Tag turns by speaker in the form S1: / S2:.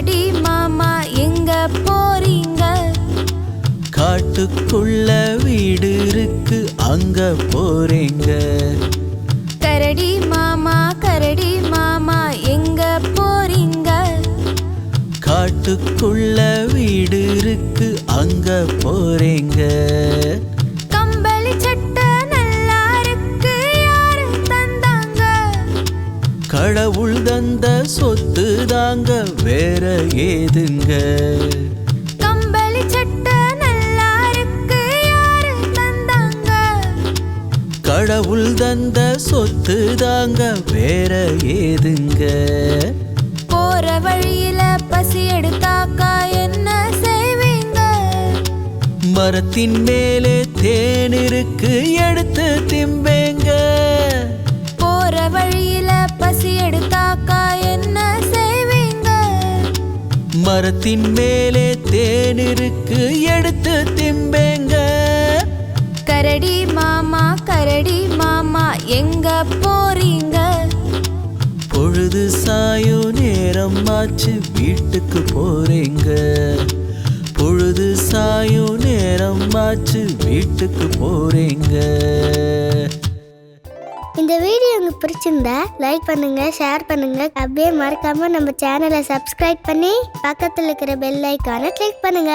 S1: அடி மாமா எங்க போறீங்க? காட்டுக்குள்ள வீடு இருக்கு அங்க போறீங்க.
S2: கரடி மாமா கரடி மாமா எங்க போறீங்க?
S1: காட்டுக்குள்ள வீடு இருக்கு அங்க போறீங்க. கடவுள் தந்த சொத்து தாங்க வேற ஏதுங்க.
S2: கம்பளி சட்டை நல்லா இருக்கு யாரு தந்தாங்க?
S1: கடவுள் தந்த சொத்து தாங்க வேற ஏதுங்க.
S2: போற வழியில பசி எடுத்தாக்கா என்ன செய்வீங்க?
S1: மரத்தின் மேலே தேன் இருக்கு எடுத்து திம்பேங்க மரத்தின் மேலே தேன் இருக்கு எடுத்து திம்பேங்க.
S2: கரடி மாமா கரடி மாமா எங்க போறீங்க?
S1: பொழுது சாயும் நேரம் ஆச்சு வீட்டுக்கு போறீங்க. பொழுது சாயும் நேரம் ஆச்சு வீட்டுக்கு போறீங்க.
S3: இந்த வீடியோ உங்களுக்கு பிடிச்சிருந்தா லைக் பண்ணுங்க ஷேர் பண்ணுங்க. அப்படியே மறக்காம நம்ம சேனலை சப்ஸ்கிரைப் பண்ணி பக்கத்தில் இருக்கிற பெல் ஐக்கானை கிளிக் பண்ணுங்க.